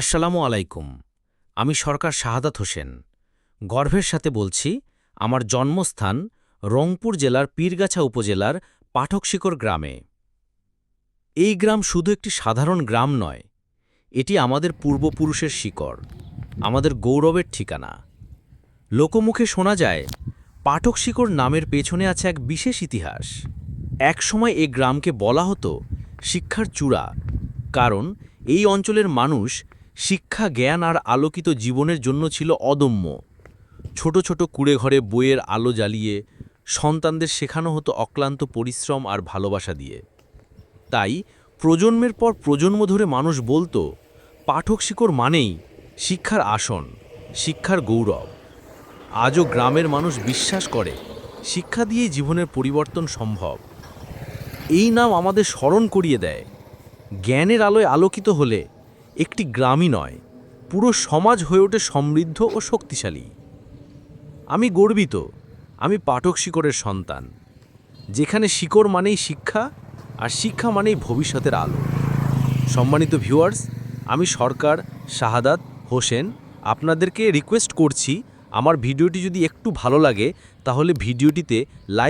আসসালামু আলাইকুম। আমি সরকার শাহাদাত হোসেন। গর্ভের সাথে বলছি, আমার জন্মস্থান রংপুর জেলার পীরগাছা উপজেলার পাঠকশিকর গ্রামে। এই গ্রাম শুধু একটি সাধারণ গ্রাম নয়, এটি আমাদের পূর্বপুরুষের শিকড়, আমাদের গৌরবের ঠিকানা। লোকমুখে শোনা যায় পাঠক শিকড় নামের পেছনে আছে এক বিশেষ ইতিহাস। একসময় এই গ্রামকে বলা হতো শিক্ষার চূড়া, কারণ এই অঞ্চলের মানুষ শিক্ষা, জ্ঞান আর আলোকিত জীবনের জন্য ছিল অদম্য। ছোট ছোট কুড়ে ঘরে বইয়ের আলো জ্বালিয়ে সন্তানদের শেখানো হতো অক্লান্ত পরিশ্রম আর ভালোবাসা দিয়ে। তাই প্রজন্মের পর প্রজন্ম ধরে মানুষ বলতো, পাঠক শিকড় মানেই শিক্ষার আসন, শিক্ষার গৌরব। আজও গ্রামের মানুষ বিশ্বাস করে, শিক্ষা দিয়েই জীবনের পরিবর্তন সম্ভব। এই নাম আমাদের স্মরণ করিয়ে দেয়। জ্ঞানের আলোয় আলোকিত হলে একটি গ্রামই নয়, পুরো সমাজ হয়ে ওঠে সমৃদ্ধ ও শক্তিশালী। আমি গর্বিত, আমি পাঠক শিকড়ের সন্তান, যেখানে শিকড় মানেই শিক্ষা আর শিক্ষা মানেই ভবিষ্যতের আলো। সম্মানিত ভিউয়ার্স, আমি সরকার, শাহাদাত, হোসেন, আপনাদেরকে রিকোয়েস্ট করছি, আমার ভিডিওটি যদি একটু ভালো লাগে, তাহলে ভিডিওটিতে লাইক